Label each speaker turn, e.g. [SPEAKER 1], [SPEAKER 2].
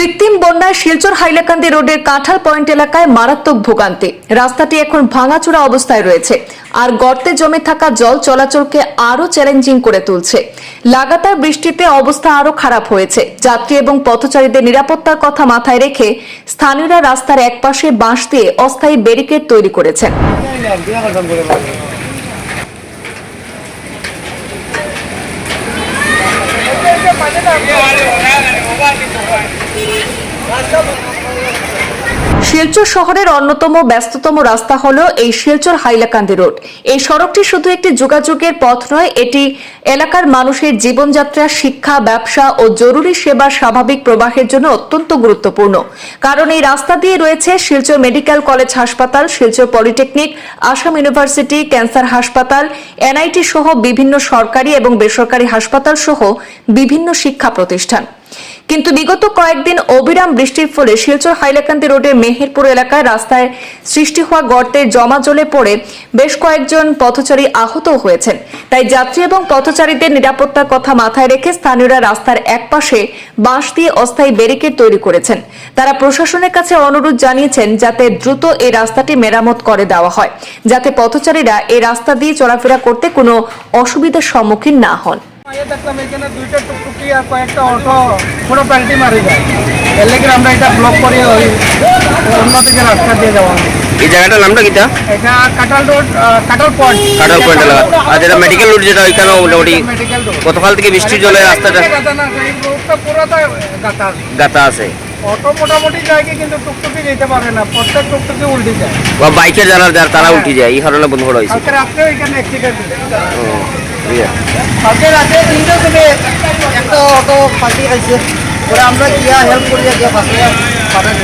[SPEAKER 1] কৃত্রিম বন্যায় শিলচর হাইলাকান্দি রোডের কাঁঠাল পয়েন্ট এলাকায় মারাত্মক ভোগান্তি। রাস্তাটি এখন ভাঙাচোরা অবস্থায় রয়েছে। আর গর্তে জমে থাকা জল চলাচলকে আরও চ্যালেঞ্জিং করে তুলছে। লাগাতার বৃষ্টিতে অবস্থা আরও খারাপ হয়েছে। যাত্রী এবং পথচারীদের নিরাপত্তার কথা মাথায় রেখে স্থানীয়রা রাস্তার একপাশে বাঁশ দিয়ে অস্থায়ী ব্যারিকেড তৈরি করেছেন। শিলচর শহরের অন্যতম ব্যস্ততম রাস্তা হল এই শিলচর হাইলাকান্দি রোড। এই সড়কটি শুধু একটি যোগাযোগের পথ নয়, এটি এলাকার মানুষের জীবনযাত্রা, শিক্ষা, ব্যবসা ও জরুরি সেবার স্বাভাবিক প্রবাহের জন্য অত্যন্ত গুরুত্বপূর্ণ। কারণ এই রাস্তা দিয়ে রয়েছে শিলচর মেডিকেল কলেজ হাসপাতাল, Silchar polytechnic, Assam university, cancer হাসপাতাল, এনআইটি সহ বিভিন্ন সরকারি এবং বেসরকারি হাসপাতাল সহ বিভিন্ন শিক্ষা প্রতিষ্ঠান। কিন্তু বিগত কয়েকদিন অবিরাম বৃষ্টির ফলে শিলচর হাইলাকান্দি রোডের মেহেরপুর এলাকায় রাস্তায় সৃষ্টি হওয়া গর্তে জমা জলে পড়ে বেশ কয়েকজন পথচারী আহত হয়েছেন। তাই যাত্রী এবং পথচারীদের নিরাপত্তার কথা মাথায় রেখে স্থানীয়রা রাস্তার একপাশে বাঁশ দিয়ে অস্থায়ী ব্যারিকেড তৈরি করেছেন। তারা প্রশাসনের কাছে অনুরোধ জানিয়েছেন যাতে দ্রুত এই রাস্তাটি মেরামত করে দেওয়া হয়, যাতে পথচারীরা এই রাস্তা দিয়ে চলাফেরা করতে কোনো অসুবিধার সম্মুখীন না হন।
[SPEAKER 2] দেখলাম এখানে দুইটা টুকটুকি আর কয়েকটা অটো পুরো পাল্টি মারি যায় এর লেগে আমরা এটা ব্লক করে ওই অন্যদিকে রাস্তা দিয়ে যাওয়া
[SPEAKER 3] এই জায়গাটার নামটা কিটা
[SPEAKER 2] এটা কাটাল রোড কাটাল পয়েন্ট
[SPEAKER 3] কাটাল পয়েন্ট আর যেটা মেডিকেল রোড যেটা ওইখানে মোটামুটি
[SPEAKER 2] মেডিকেল রোড
[SPEAKER 3] গতকাল থেকে বৃষ্টির জলে রাস্তাটা
[SPEAKER 2] গাতা
[SPEAKER 3] আছে
[SPEAKER 2] অটো মোটামুটি জায়গায় কিন্তু টুকটুকি যেতে পারে না প্রত্যেক টুকটুকি উল্টে যায়
[SPEAKER 3] বা বাইকের যারা যারা তারা উঠে যায় এই কারণে বন্ধ করা হয়েছে
[SPEAKER 2] রাত্রে এখানে অ্যাক্সিডেন্ট
[SPEAKER 3] ও, ঠিক আছে।
[SPEAKER 2] তিনটে থেকে একটা অটো ওরা আমরা গিয়া হেল্প করিয়া গিয়া ফাঁকে পাঠাই